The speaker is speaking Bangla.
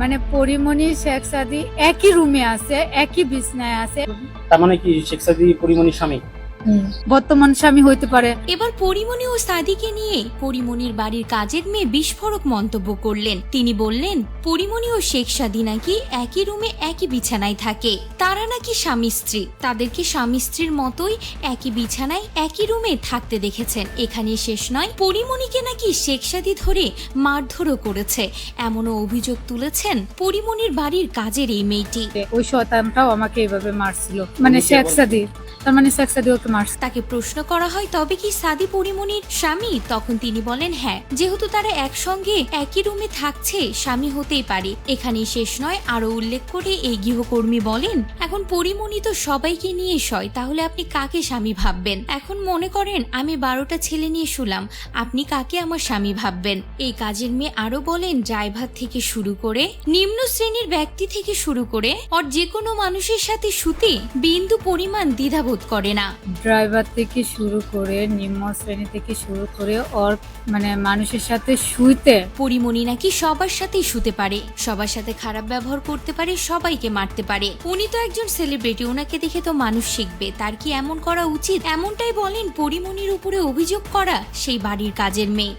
মানে পরিমণি, শেখ সাদি একই রুমে আছে, একই বিছনায় আছে। তার মানে কি শেখ সাদি, পরিমণি স্বামী? বর্তমান স্বামী হইতে পারে। এবার পরিমণি ও সাদিকে নিয়ে পরিমণির বাড়ির কাজের মেয়ে বিস্ফোরক মন্তব্য করলেন। তিনি বললেন পরিমণি ও শেখ সাদি নাকি একই রুমে একই বিছানায় থাকে। তারা নাকি স্বামী স্ত্রী। তাদেরকে স্বামী স্ত্রীর মতোই একই বিছানায় একই রুমে থাকতে দেখেছেন। এখানে শেষ নয় পরিমণিকে নাকি শেখ সাদি ধরে মারধরও করেছে। এমনও অভিযোগ তুলেছেন পরিমণির বাড়ির কাজের এই মেয়েটি। ওই শতানটাও আমাকে এভাবে মারছিল। মানে শেখ সাদি। তার মানে শেখ সাদি ওকে মারছে তাকে প্রশ্ন করা হয়, তবে কি সাদি পরিমণির স্বামী? তখন তিনি বলেন হ্যাঁ যেহেতু তারা একসঙ্গে একই রুমে থাকছে, স্বামী হতেই পারে। এখানেই শেষ নয় আরও উল্লেখ করে এই গৃহকর্মী বলেন, এখন পরিমণি তো সবাইকে নিয়ে শয়, তাহলে আপনি কাকে স্বামী ভাববেন? এখন মনে করেন, আমি বারোটা ছেলে নিয়ে শুলাম, আপনি কাকে আমার স্বামী ভাববেন? এই কাজের মেয়ে আরও বলেন ড্রাইভার থেকে শুরু করে, নিম্ন শ্রেণির ব্যক্তি থেকে শুরু করে, আর যে কোনো মানুষের সাথে শুতে বিন্দু পরিমাণ দ্বিধাবোধ করে না। ড্রাইভার থেকে শুরু করে নিম্ন শ্রেণি থেকে শুরু করে ওর মানে মানুষের সাথে শুইতে। পরিমণি নাকি সবার সাথেই শুতে পারে, সবার সাথে খারাপ ব্যবহার করতে পারে, সবাইকে মারতে পারে। উনি তো একজন সেলিব্রিটি ওনাকে দেখে তো মানুষ শিখবে, তার কি এমন করা উচিত? এমনটাই বলেন পরিমণির উপরে অভিযোগ করা সেই বাড়ির কাজের মেয়ে।